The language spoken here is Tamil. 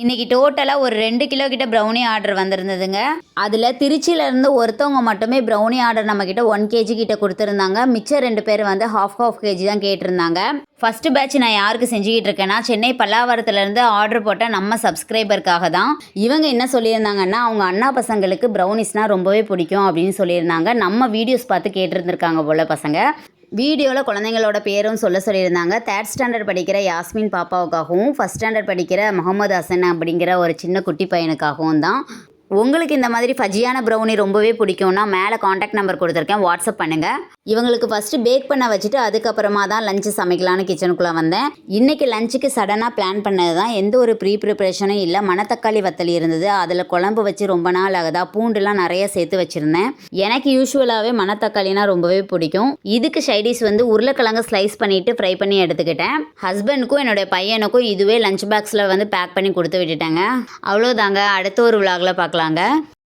இன்னைக்கு டோட்டலாக ஒரு ரெண்டு கிலோ கிட்ட ப்ரௌனி ஆர்டர் வந்திருந்ததுங்க. அதில் திருச்சியிலேருந்து ஒருத்தவங்க மட்டுமே ப்ரௌனி ஆர்டர் நம்மக்கிட்ட ஒன் கேஜி கிட்ட கொடுத்துருந்தாங்க. மிச்சம் ரெண்டு பேர் வந்து ஹாஃப் ஹாஃப் கேஜி தான் கேட்டிருந்தாங்க. ஃபர்ஸ்ட் பேட்ச் நான் யாருக்கு செஞ்சுக்கிட்டு இருக்கேன்னா சென்னை பல்லாவரத்துலேருந்து ஆர்டர் போட்ட நம்ம சப்ஸ்கிரைபருக்காக தான். இவங்க என்ன சொல்லியிருந்தாங்கன்னா அவங்க அண்ணா பசங்களுக்கு ப்ரௌனிஸ்னால் ரொம்பவே பிடிக்கும் அப்படின்னு சொல்லியிருந்தாங்க. நம்ம வீடியோஸ் பார்த்து கேட்டிருந்திருக்காங்க போல பசங்க. வீடியோவில் குழந்தைங்களோட பேரும் சொல்ல சொல்லியிருந்தாங்க. தேர்ட் ஸ்டாண்டர்ட் படிக்கிற யாஸ்மின் பாப்பாவுக்காகவும் ஃபஸ்ட் ஸ்டாண்டர்ட் படிக்கிற முகமது ஹசன் அப்படிங்கிற ஒரு சின்ன குட்டி பையனுக்காகவும் தான். உங்களுக்கு இந்த மாதிரி ஃபஜியான ப்ரௌனி ரொம்பவே பிடிக்கும்னா மேலே காண்டாக்ட் நம்பர் கொடுத்துருக்கேன். வாட்ஸ்அப் பண்ணுங்கள் இவங்களுக்கு ஃபஸ்ட்டு பேக் பண்ண வச்சுட்டு அதுக்கப்புறமா தான் லஞ்சு சமைக்கலான்னு கிச்சனுக்குள்ளே வந்தேன். இன்றைக்கி லஞ்சுக்கு சடனாக பிளான் பண்ணது தான் எந்த ஒரு ப்ரீ ப்ரிப்ரேஷனும் இல்லை. மணத்தக்காளி வத்தல் இருந்தது. அதில் குழம்பு வச்சு ரொம்ப நாள் ஆகுதா. பூண்டுலாம் நிறைய சேர்த்து வச்சுருந்தேன். எனக்கு யூஸ்வலாகவே மணத்தக்காளினா ரொம்பவே பிடிக்கும். இதுக்கு சைடிஷ் வந்து உருளைக்கிழங்கு ஸ்லைஸ் பண்ணிவிட்டு ஃப்ரை பண்ணி எடுத்துக்கிட்டேன். ஹஸ்பண்டுக்கும் என்னுடைய பையனுக்கும் இதுவே லஞ்ச் பாக்ஸில் வந்து பேக் பண்ணி கொடுத்து விட்டுட்டேங்க. அவ்வளோதாங்க அடுத்த ஒரு விலாகில் பார்க்கலாங்க.